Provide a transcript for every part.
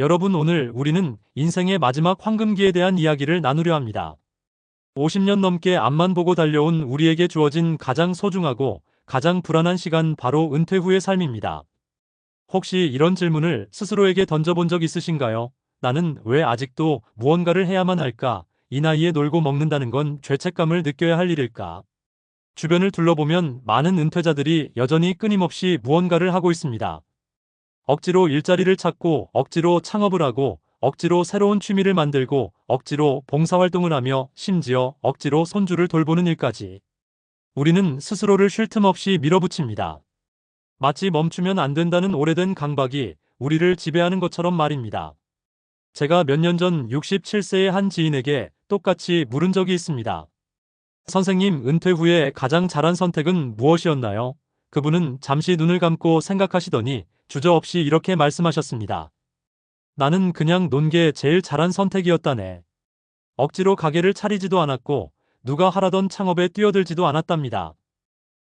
여러분 오늘 우리는 인생의 마지막 황금기에 대한 이야기를 나누려 합니다. 50년 넘게 앞만 보고 달려온 우리에게 주어진 가장 소중하고 가장 불안한 시간 바로 은퇴 후의 삶입니다. 혹시 이런 질문을 스스로에게 던져본 적 있으신가요? 나는 왜 아직도 무언가를 해야만 할까? 이 나이에 놀고 먹는다는 건 죄책감을 느껴야 할 일일까? 주변을 둘러보면 많은 은퇴자들이 여전히 끊임없이 무언가를 하고 있습니다. 억지로 일자리를 찾고 억지로 창업을 하고 억지로 새로운 취미를 만들고 억지로 봉사활동을 하며 심지어 억지로 손주를 돌보는 일까지. 우리는 스스로를 쉴 틈 없이 밀어붙입니다. 마치 멈추면 안 된다는 오래된 강박이 우리를 지배하는 것처럼 말입니다. 제가 몇 년 전 67세의 한 지인에게 똑같이 물은 적이 있습니다. 선생님, 은퇴 후에 가장 잘한 선택은 무엇이었나요? 그분은 잠시 눈을 감고 생각하시더니 주저없이 이렇게 말씀하셨습니다. 나는 그냥 논게 제일 잘한 선택이었다네. 억지로 가게를 차리지도 않았고 누가 하라던 창업에 뛰어들지도 않았답니다.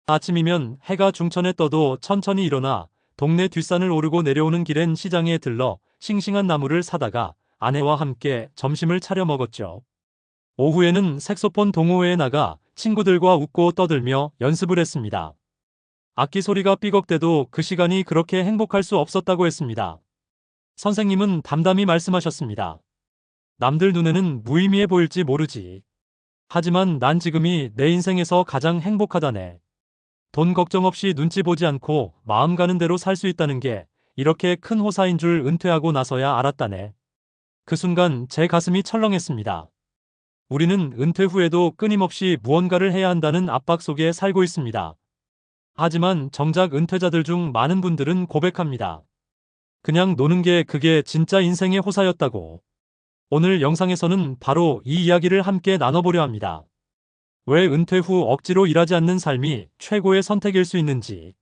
아침이면 해가 중천에 떠도 천천히 일어나 동네 뒷산을 오르고 내려오는 길엔 시장에 들러 싱싱한 나무를 사다가 아내와 함께 점심을 차려 먹었죠. 오후에는 색소폰 동호회에 나가 친구들과 웃고 떠들며 연습을 했습니다. 악기 소리가 삐걱대도 그 시간이 그렇게 행복할 수 없었다고 했습니다. 선생님은 담담히 말씀하셨습니다. 남들 눈에는 무의미해 보일지 모르지. 하지만 난 지금이 내 인생에서 가장 행복하다네. 돈 걱정 없이 눈치 보지 않고 마음 가는 대로 살 수 있다는 게 이렇게 큰 호사인 줄 은퇴하고 나서야 알았다네. 그 순간 제 가슴이 철렁했습니다. 우리는 은퇴 후에도 끊임없이 무언가를 해야 한다는 압박 속에 살고 있습니다. 하지만 정작 은퇴자들 중 많은 분들은 고백합니다. 그냥 노는 게 그게 진짜 인생의 호사였다고. 오늘 영상에서는 바로 이 이야기를 함께 나눠보려 합니다. 왜 은퇴 후 억지로 일하지 않는 삶이 최고의 선택일 수 있는지,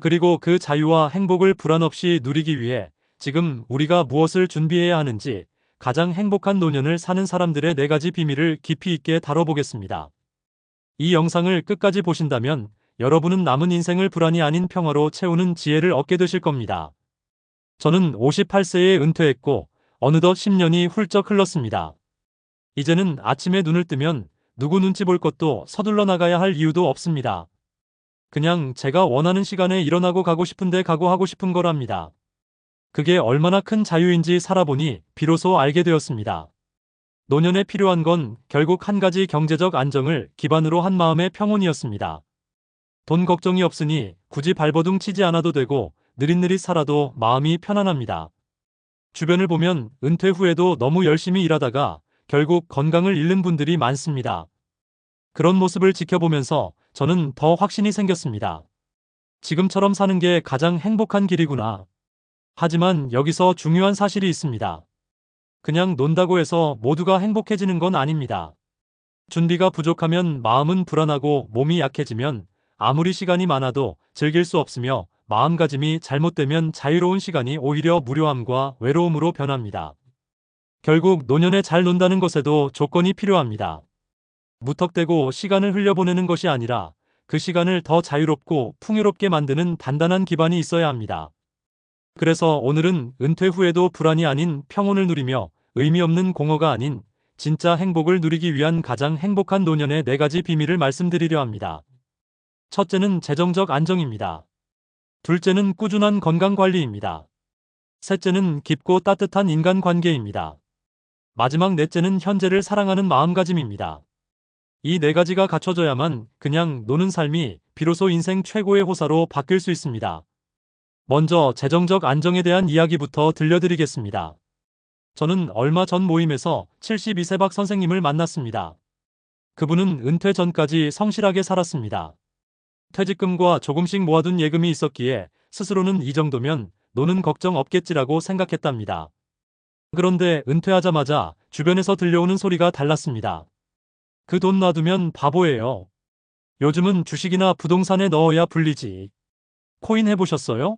그리고 그 자유와 행복을 불안 없이 누리기 위해 지금 우리가 무엇을 준비해야 하는지 가장 행복한 노년을 사는 사람들의 네 가지 비밀을 깊이 있게 다뤄보겠습니다. 이 영상을 끝까지 보신다면 여러분은 남은 인생을 불안이 아닌 평화로 채우는 지혜를 얻게 되실 겁니다. 저는 58세에 은퇴했고 어느덧 10년이 훌쩍 흘렀습니다. 이제는 아침에 눈을 뜨면 누구 눈치 볼 것도 서둘러 나가야 할 이유도 없습니다. 그냥 제가 원하는 시간에 일어나고 가고 싶은데 가고 하고 싶은 거랍니다. 그게 얼마나 큰 자유인지 살아보니 비로소 알게 되었습니다. 노년에 필요한 건 결국 한 가지 경제적 안정을 기반으로 한 마음의 평온이었습니다. 돈 걱정이 없으니 굳이 발버둥 치지 않아도 되고 느릿느릿 살아도 마음이 편안합니다. 주변을 보면 은퇴 후에도 너무 열심히 일하다가 결국 건강을 잃는 분들이 많습니다. 그런 모습을 지켜보면서 저는 더 확신이 생겼습니다. 지금처럼 사는 게 가장 행복한 길이구나. 하지만 여기서 중요한 사실이 있습니다. 그냥 논다고 해서 모두가 행복해지는 건 아닙니다. 준비가 부족하면 마음은 불안하고 몸이 약해지면 아무리 시간이 많아도 즐길 수 없으며 마음가짐이 잘못되면 자유로운 시간이 오히려 무료함과 외로움으로 변합니다. 결국 노년에 잘 논다는 것에도 조건이 필요합니다. 무턱대고 시간을 흘려보내는 것이 아니라 그 시간을 더 자유롭고 풍요롭게 만드는 단단한 기반이 있어야 합니다. 그래서 오늘은 은퇴 후에도 불안이 아닌 평온을 누리며 의미 없는 공허가 아닌 진짜 행복을 누리기 위한 가장 행복한 노년의 네 가지 비밀을 말씀드리려 합니다. 첫째는 재정적 안정입니다. 둘째는 꾸준한 건강관리입니다. 셋째는 깊고 따뜻한 인간관계입니다. 마지막 넷째는 현재를 사랑하는 마음가짐입니다. 이 네 가지가 갖춰져야만 그냥 노는 삶이 비로소 인생 최고의 호사로 바뀔 수 있습니다. 먼저 재정적 안정에 대한 이야기부터 들려드리겠습니다. 저는 얼마 전 모임에서 72세 박 선생님을 만났습니다. 그분은 은퇴 전까지 성실하게 살았습니다. 퇴직금과 조금씩 모아둔 예금이 있었기에 스스로는 이 정도면 노는 걱정 없겠지라고 생각했답니다. 그런데 은퇴하자마자 주변에서 들려오는 소리가 달랐습니다. 그 돈 놔두면 바보예요. 요즘은 주식이나 부동산에 넣어야 불리지. 코인 해보셨어요?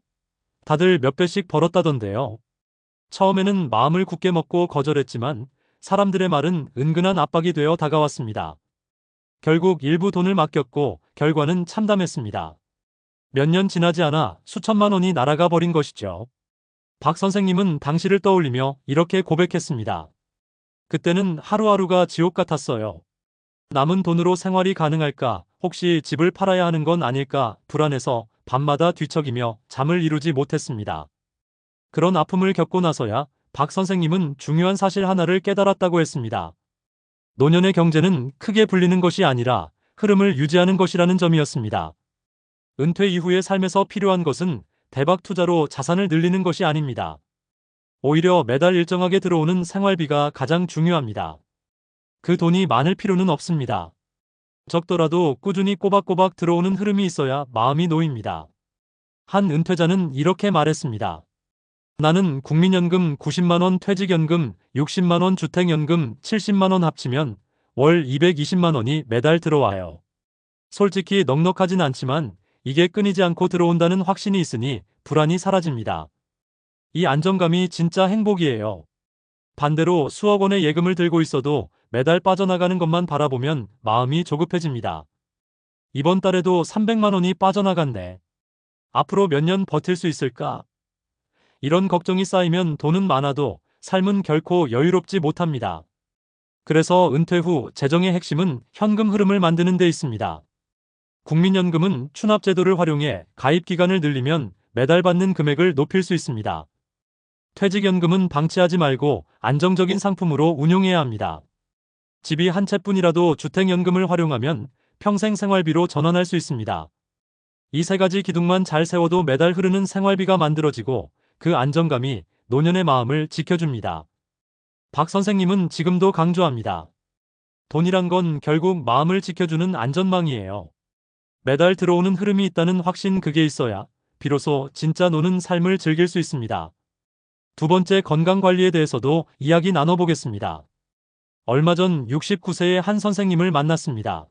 다들 몇 배씩 벌었다던데요. 처음에는 마음을 굳게 먹고 거절했지만 사람들의 말은 은근한 압박이 되어 다가왔습니다. 결국 일부 돈을 맡겼고 결과는 참담했습니다. 몇 년 지나지 않아 수천만 원이 날아가 버린 것이죠. 박 선생님은 당시를 떠올리며 이렇게 고백했습니다. 그때는 하루하루가 지옥 같았어요. 남은 돈으로 생활이 가능할까, 혹시 집을 팔아야 하는 건 아닐까, 불안해서 밤마다 뒤척이며 잠을 이루지 못했습니다. 그런 아픔을 겪고 나서야 박 선생님은 중요한 사실 하나를 깨달았다고 했습니다. 노년의 경제는 크게 불리는 것이 아니라 흐름을 유지하는 것이라는 점이었습니다. 은퇴 이후의 삶에서 필요한 것은 대박 투자로 자산을 늘리는 것이 아닙니다. 오히려 매달 일정하게 들어오는 생활비가 가장 중요합니다. 그 돈이 많을 필요는 없습니다. 적더라도 꾸준히 꼬박꼬박 들어오는 흐름이 있어야 마음이 놓입니다. 한 은퇴자는 이렇게 말했습니다. 나는 국민연금 90만원 퇴직연금 60만원 주택연금 70만원 합치면 월 220만원이 매달 들어와요. 솔직히 넉넉하진 않지만 이게 끊이지 않고 들어온다는 확신이 있으니 불안이 사라집니다. 이 안정감이 진짜 행복이에요. 반대로 수억 원의 예금을 들고 있어도 매달 빠져나가는 것만 바라보면 마음이 조급해집니다. 이번 달에도 300만 원이 빠져나갔네. 앞으로 몇 년 버틸 수 있을까? 이런 걱정이 쌓이면 돈은 많아도 삶은 결코 여유롭지 못합니다. 그래서 은퇴 후 재정의 핵심은 현금 흐름을 만드는 데 있습니다. 국민연금은 추납제도를 활용해 가입 기간을 늘리면 매달 받는 금액을 높일 수 있습니다. 퇴직연금은 방치하지 말고 안정적인 상품으로 운용해야 합니다. 집이 한 채뿐이라도 주택연금을 활용하면 평생 생활비로 전환할 수 있습니다. 이 세 가지 기둥만 잘 세워도 매달 흐르는 생활비가 만들어지고 그 안정감이 노년의 마음을 지켜줍니다. 박 선생님은 지금도 강조합니다. 돈이란 건 결국 마음을 지켜주는 안전망이에요. 매달 들어오는 흐름이 있다는 확신 그게 있어야 비로소 진짜 노는 삶을 즐길 수 있습니다. 두 번째 건강 관리에 대해서도 이야기 나눠보겠습니다. 얼마 전 69세의 한 선생님을 만났습니다.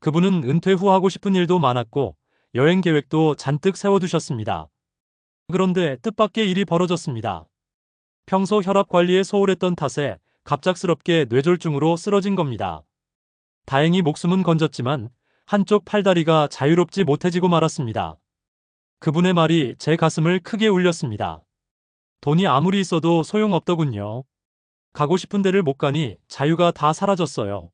그분은 은퇴 후 하고 싶은 일도 많았고 여행 계획도 잔뜩 세워두셨습니다. 그런데 뜻밖의 일이 벌어졌습니다. 평소 혈압 관리에 소홀했던 탓에 갑작스럽게 뇌졸중으로 쓰러진 겁니다. 다행히 목숨은 건졌지만 한쪽 팔다리가 자유롭지 못해지고 말았습니다. 그분의 말이 제 가슴을 크게 울렸습니다. 돈이 아무리 있어도 소용없더군요. 가고 싶은 데를 못 가니 자유가 다 사라졌어요.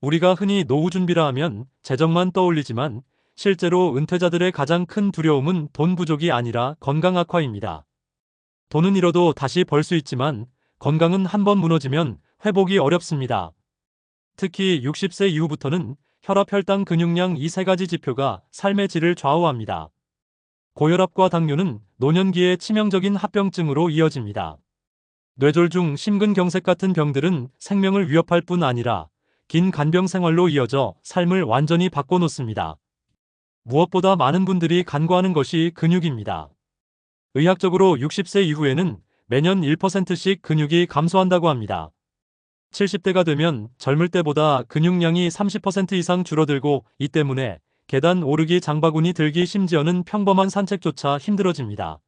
우리가 흔히 노후 준비라 하면 재정만 떠올리지만 실제로 은퇴자들의 가장 큰 두려움은 돈 부족이 아니라 건강 악화입니다. 돈은 잃어도 다시 벌 수 있지만 건강은 한번 무너지면 회복이 어렵습니다. 특히 60세 이후부터는 혈압, 혈당, 근육량 이 세 가지 지표가 삶의 질을 좌우합니다. 고혈압과 당뇨는 노년기에 치명적인 합병증으로 이어집니다. 뇌졸중, 심근경색 같은 병들은 생명을 위협할 뿐 아니라 긴 간병 생활로 이어져 삶을 완전히 바꿔놓습니다. 무엇보다 많은 분들이 간과하는 것이 근육입니다. 의학적으로 60세 이후에는 매년 1%씩 근육이 감소한다고 합니다. 70대가 되면 젊을 때보다 근육량이 30% 이상 줄어들고 이 때문에 계단 오르기 장바구니 들기 심지어는 평범한 산책조차 힘들어집니다.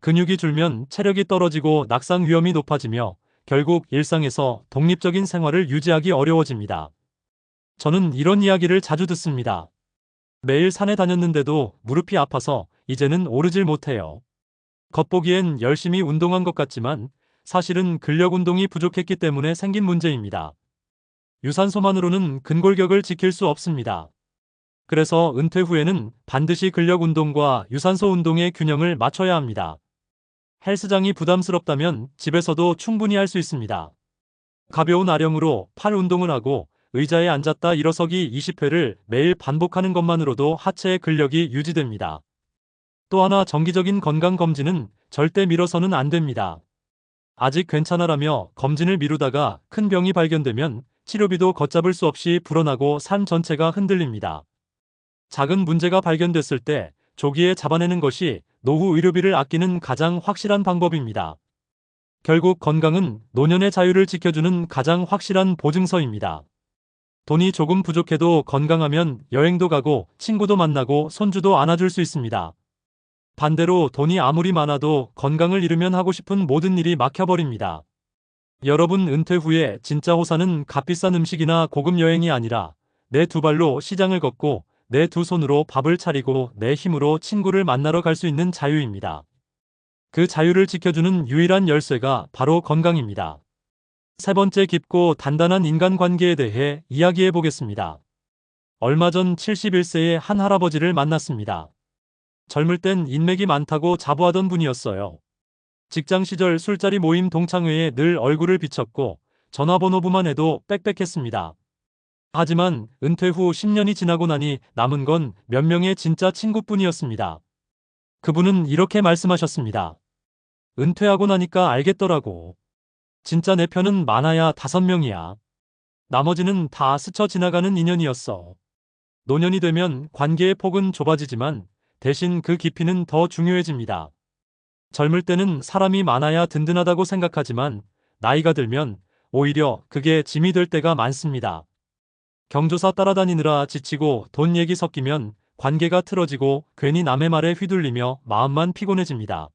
근육이 줄면 체력이 떨어지고 낙상 위험이 높아지며 결국 일상에서 독립적인 생활을 유지하기 어려워집니다. 저는 이런 이야기를 자주 듣습니다. 매일 산에 다녔는데도 무릎이 아파서 이제는 오르질 못해요. 겉보기엔 열심히 운동한 것 같지만 사실은 근력 운동이 부족했기 때문에 생긴 문제입니다. 유산소만으로는 근골격을 지킬 수 없습니다. 그래서 은퇴 후에는 반드시 근력 운동과 유산소 운동의 균형을 맞춰야 합니다. 헬스장이 부담스럽다면 집에서도 충분히 할 수 있습니다. 가벼운 아령으로 팔 운동을 하고 의자에 앉았다 일어서기 20회를 매일 반복하는 것만으로도 하체의 근력이 유지됩니다. 또 하나 정기적인 건강검진은 절대 미뤄서는 안 됩니다. 아직 괜찮아라며 검진을 미루다가 큰 병이 발견되면 치료비도 걷잡을 수 없이 불어나고 삶 전체가 흔들립니다. 작은 문제가 발견됐을 때 조기에 잡아내는 것이 노후 의료비를 아끼는 가장 확실한 방법입니다. 결국 건강은 노년의 자유를 지켜주는 가장 확실한 보증서입니다. 돈이 조금 부족해도 건강하면 여행도 가고 친구도 만나고 손주도 안아줄 수 있습니다. 반대로 돈이 아무리 많아도 건강을 잃으면 하고 싶은 모든 일이 막혀버립니다. 여러분 은퇴 후에 진짜 호사는 값비싼 음식이나 고급 여행이 아니라 내 두 발로 시장을 걷고 내 두 손으로 밥을 차리고 내 힘으로 친구를 만나러 갈 수 있는 자유입니다. 그 자유를 지켜주는 유일한 열쇠가 바로 건강입니다. 세 번째 깊고 단단한 인간관계에 대해 이야기해 보겠습니다. 얼마 전 71세의 한 할아버지를 만났습니다. 젊을 땐 인맥이 많다고 자부하던 분이었어요. 직장 시절 술자리 모임 동창회에 늘 얼굴을 비쳤고 전화번호부만 해도 빽빽했습니다. 하지만 은퇴 후 10년이 지나고 나니 남은 건 몇 명의 진짜 친구뿐이었습니다. 그분은 이렇게 말씀하셨습니다. 은퇴하고 나니까 알겠더라고. 진짜 내 편은 많아야 다섯 명이야. 나머지는 다 스쳐 지나가는 인연이었어. 노년이 되면 관계의 폭은 좁아지지만 대신 그 깊이는 더 중요해집니다. 젊을 때는 사람이 많아야 든든하다고 생각하지만 나이가 들면 오히려 그게 짐이 될 때가 많습니다. 경조사 따라다니느라 지치고 돈 얘기 섞이면 관계가 틀어지고 괜히 남의 말에 휘둘리며 마음만 피곤해집니다.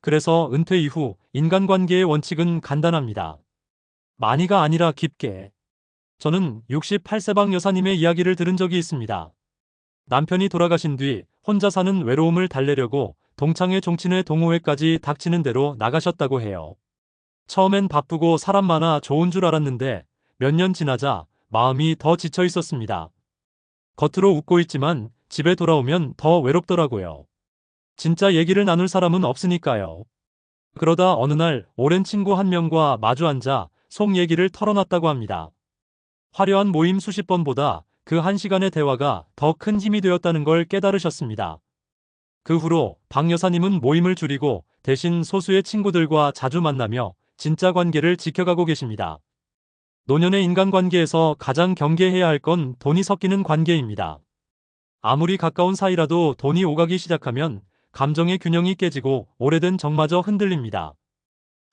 그래서 은퇴 이후 인간관계의 원칙은 간단합니다. 많이가 아니라 깊게. 저는 68세방 여사님의 이야기를 들은 적이 있습니다. 남편이 돌아가신 뒤 혼자 사는 외로움을 달래려고 동창회 종친회 동호회까지 닥치는 대로 나가셨다고 해요. 처음엔 바쁘고 사람 많아 좋은 줄 알았는데 몇 년 지나자 마음이 더 지쳐 있었습니다. 겉으로 웃고 있지만 집에 돌아오면 더 외롭더라고요. 진짜 얘기를 나눌 사람은 없으니까요. 그러다 어느 날 오랜 친구 한 명과 마주 앉아 속 얘기를 털어놨다고 합니다. 화려한 모임 수십 번보다 그 한 시간의 대화가 더 큰 힘이 되었다는 걸 깨달으셨습니다. 그 후로 박 여사님은 모임을 줄이고 대신 소수의 친구들과 자주 만나며 진짜 관계를 지켜가고 계십니다. 노년의 인간관계에서 가장 경계해야 할 건 돈이 섞이는 관계입니다. 아무리 가까운 사이라도 돈이 오가기 시작하면 감정의 균형이 깨지고 오래된 정마저 흔들립니다.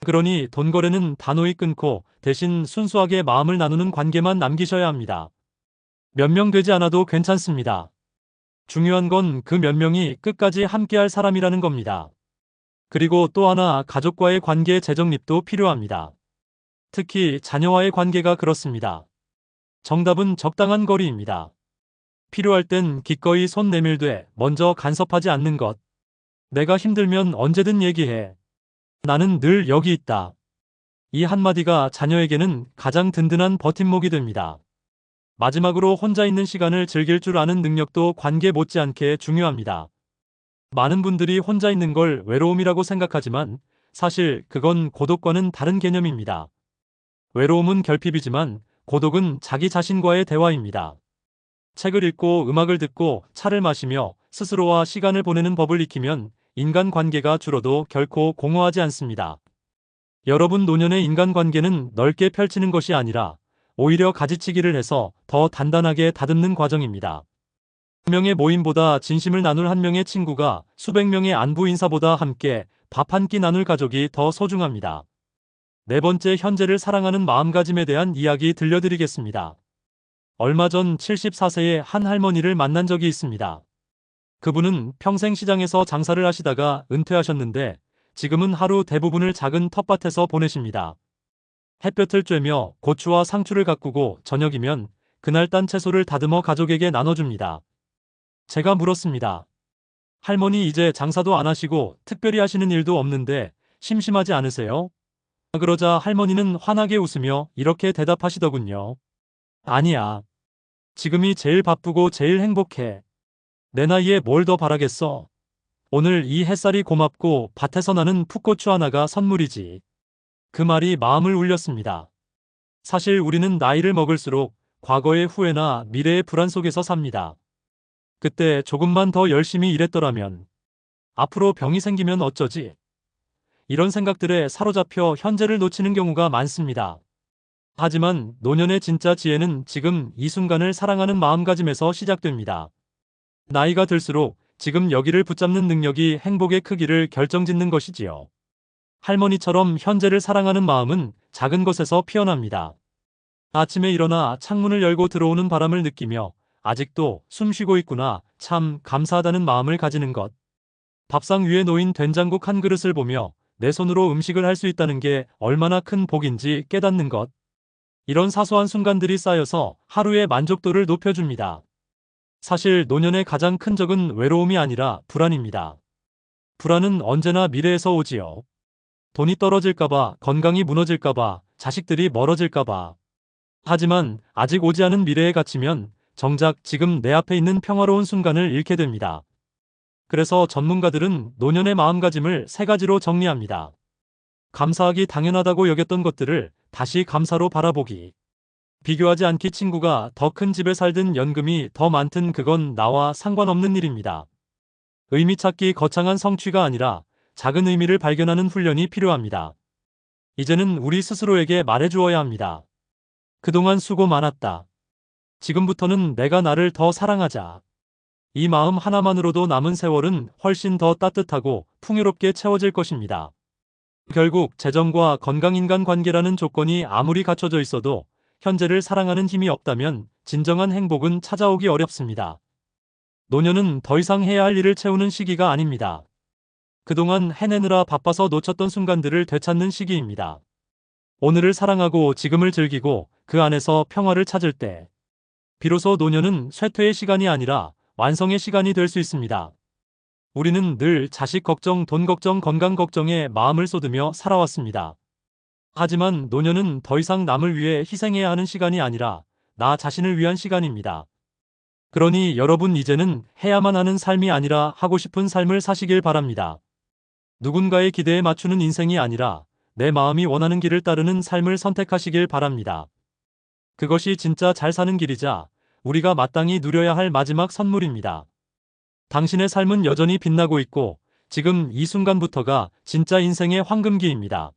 그러니 돈 거래는 단호히 끊고 대신 순수하게 마음을 나누는 관계만 남기셔야 합니다. 몇 명 되지 않아도 괜찮습니다. 중요한 건 그 몇 명이 끝까지 함께할 사람이라는 겁니다. 그리고 또 하나 가족과의 관계 재정립도 필요합니다. 특히 자녀와의 관계가 그렇습니다. 정답은 적당한 거리입니다. 필요할 땐 기꺼이 손 내밀되 먼저 간섭하지 않는 것. 내가 힘들면 언제든 얘기해. 나는 늘 여기 있다. 이 한마디가 자녀에게는 가장 든든한 버팀목이 됩니다. 마지막으로 혼자 있는 시간을 즐길 줄 아는 능력도 관계 못지않게 중요합니다. 많은 분들이 혼자 있는 걸 외로움이라고 생각하지만 사실 그건 고독과는 다른 개념입니다. 외로움은 결핍이지만 고독은 자기 자신과의 대화입니다. 책을 읽고 음악을 듣고 차를 마시며 스스로와 시간을 보내는 법을 익히면 인간관계가 줄어도 결코 공허하지 않습니다. 여러분 노년의 인간관계는 넓게 펼치는 것이 아니라 오히려 가지치기를 해서 더 단단하게 다듬는 과정입니다. 한 명의 모임보다 진심을 나눌 한 명의 친구가 수백 명의 안부 인사보다 함께 밥 한 끼 나눌 가족이 더 소중합니다. 네 번째 현재를 사랑하는 마음가짐에 대한 이야기 들려드리겠습니다. 얼마 전 74세의 한 할머니를 만난 적이 있습니다. 그분은 평생 시장에서 장사를 하시다가 은퇴하셨는데 지금은 하루 대부분을 작은 텃밭에서 보내십니다. 햇볕을 쬐며 고추와 상추를 가꾸고 저녁이면 그날 딴 채소를 다듬어 가족에게 나눠줍니다. 제가 물었습니다. 할머니 이제 장사도 안 하시고 특별히 하시는 일도 없는데 심심하지 않으세요? 그러자 할머니는 환하게 웃으며 이렇게 대답하시더군요. 아니야. 지금이 제일 바쁘고 제일 행복해. 내 나이에 뭘 더 바라겠어. 오늘 이 햇살이 고맙고 밭에서 나는 풋고추 하나가 선물이지. 그 말이 마음을 울렸습니다. 사실 우리는 나이를 먹을수록 과거의 후회나 미래의 불안 속에서 삽니다. 그때 조금만 더 열심히 일했더라면 앞으로 병이 생기면 어쩌지? 이런 생각들에 사로잡혀 현재를 놓치는 경우가 많습니다. 하지만 노년의 진짜 지혜는 지금 이 순간을 사랑하는 마음가짐에서 시작됩니다. 나이가 들수록 지금 여기를 붙잡는 능력이 행복의 크기를 결정짓는 것이지요. 할머니처럼 현재를 사랑하는 마음은 작은 것에서 피어납니다. 아침에 일어나 창문을 열고 들어오는 바람을 느끼며 아직도 숨 쉬고 있구나 참 감사하다는 마음을 가지는 것. 밥상 위에 놓인 된장국 한 그릇을 보며 내 손으로 음식을 할 수 있다는 게 얼마나 큰 복인지 깨닫는 것. 이런 사소한 순간들이 쌓여서 하루의 만족도를 높여줍니다. 사실 노년의 가장 큰 적은 외로움이 아니라 불안입니다. 불안은 언제나 미래에서 오지요. 돈이 떨어질까봐, 건강이 무너질까봐, 자식들이 멀어질까봐. 하지만 아직 오지 않은 미래에 갇히면 정작 지금 내 앞에 있는 평화로운 순간을 잃게 됩니다. 그래서 전문가들은 노년의 마음가짐을 세 가지로 정리합니다. 감사하기 당연하다고 여겼던 것들을 다시 감사로 바라보기. 비교하지 않기 친구가 더 큰 집에 살든 연금이 더 많든 그건 나와 상관없는 일입니다. 의미 찾기 거창한 성취가 아니라 작은 의미를 발견하는 훈련이 필요합니다. 이제는 우리 스스로에게 말해주어야 합니다. 그동안 수고 많았다. 지금부터는 내가 나를 더 사랑하자. 이 마음 하나만으로도 남은 세월은 훨씬 더 따뜻하고 풍요롭게 채워질 것입니다. 결국 재정과 건강 인간 관계라는 조건이 아무리 갖춰져 있어도 현재를 사랑하는 힘이 없다면 진정한 행복은 찾아오기 어렵습니다. 노년은 더 이상 해야 할 일을 채우는 시기가 아닙니다. 그동안 해내느라 바빠서 놓쳤던 순간들을 되찾는 시기입니다. 오늘을 사랑하고 지금을 즐기고 그 안에서 평화를 찾을 때 비로소 노년은 쇠퇴의 시간이 아니라 완성의 시간이 될 수 있습니다. 우리는 늘 자식 걱정, 돈 걱정, 건강 걱정에 마음을 쏟으며 살아왔습니다. 하지만 노년은 더 이상 남을 위해 희생해야 하는 시간이 아니라 나 자신을 위한 시간입니다. 그러니 여러분 이제는 해야만 하는 삶이 아니라 하고 싶은 삶을 사시길 바랍니다. 누군가의 기대에 맞추는 인생이 아니라 내 마음이 원하는 길을 따르는 삶을 선택하시길 바랍니다. 그것이 진짜 잘 사는 길이자 우리가 마땅히 누려야 할 마지막 선물입니다. 당신의 삶은 여전히 빛나고 있고 지금 이 순간부터가 진짜 인생의 황금기입니다.